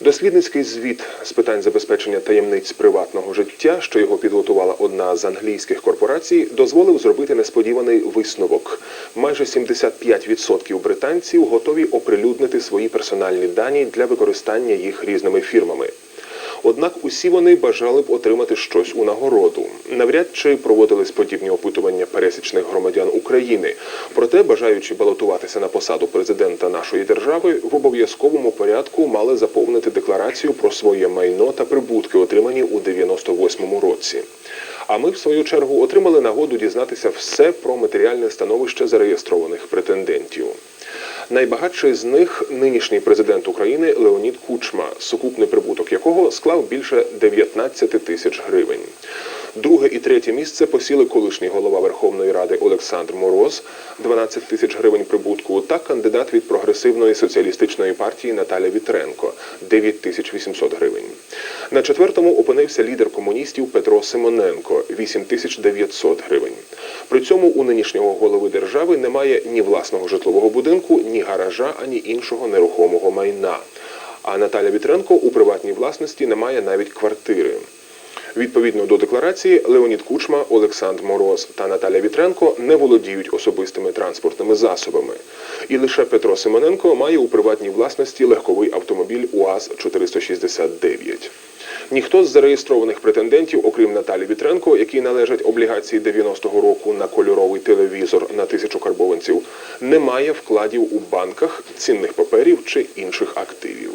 Дослідницький звіт з питань забезпечення таємниць приватного життя, що його підготувала одна з англійських корпорацій, дозволив зробити несподіваний висновок. Майже 75% британців готові оприлюднити свої персональні дані для використання їх різними фірмами. Однак усі вони бажали б отримати щось у нагороду. Навряд чи проводились подібні опитування пересічних громадян України. Проте, бажаючи балотуватися на посаду президента нашої держави, в обов'язковому порядку мали заповнити декларацію про своє майно та прибутки, отримані у 98-му році. А ми, в свою чергу, отримали нагоду дізнатися все про матеріальне становище зареєстрованих претендентів. Найбагатший з них нинішній президент України Леонід Кучма, сукупний прибуток якого склав більше 19 тисяч гривень. Друге і третє місце посіли колишній голова Верховної Ради Олександр Мороз 12 тисяч гривень прибутку та кандидат від прогресивної соціалістичної партії Наталя Вітренко 9 тисяч 800 гривень. На четвертому опинився лідер комуністів Петро Симоненко 8 тисяч 900 гривень. При цьому у нинішнього голови держави немає ні власного житлового будинку, ні гаража, ані іншого нерухомого майна. А Наталя Вітренко у приватній власності не має навіть квартири. Відповідно до декларації, Леонід Кучма, Олександр Мороз та Наталя Вітренко не володіють особистими транспортними засобами. І лише Петро Симоненко має у приватній власності легковий автомобіль УАЗ-469. Ніхто з зареєстрованих претендентів, окрім Наталі Вітренко, якій належать облігації 90-го року на кольоровий телевізор на тисячу карбованців, не має вкладів у банках, цінних паперів чи інших активів.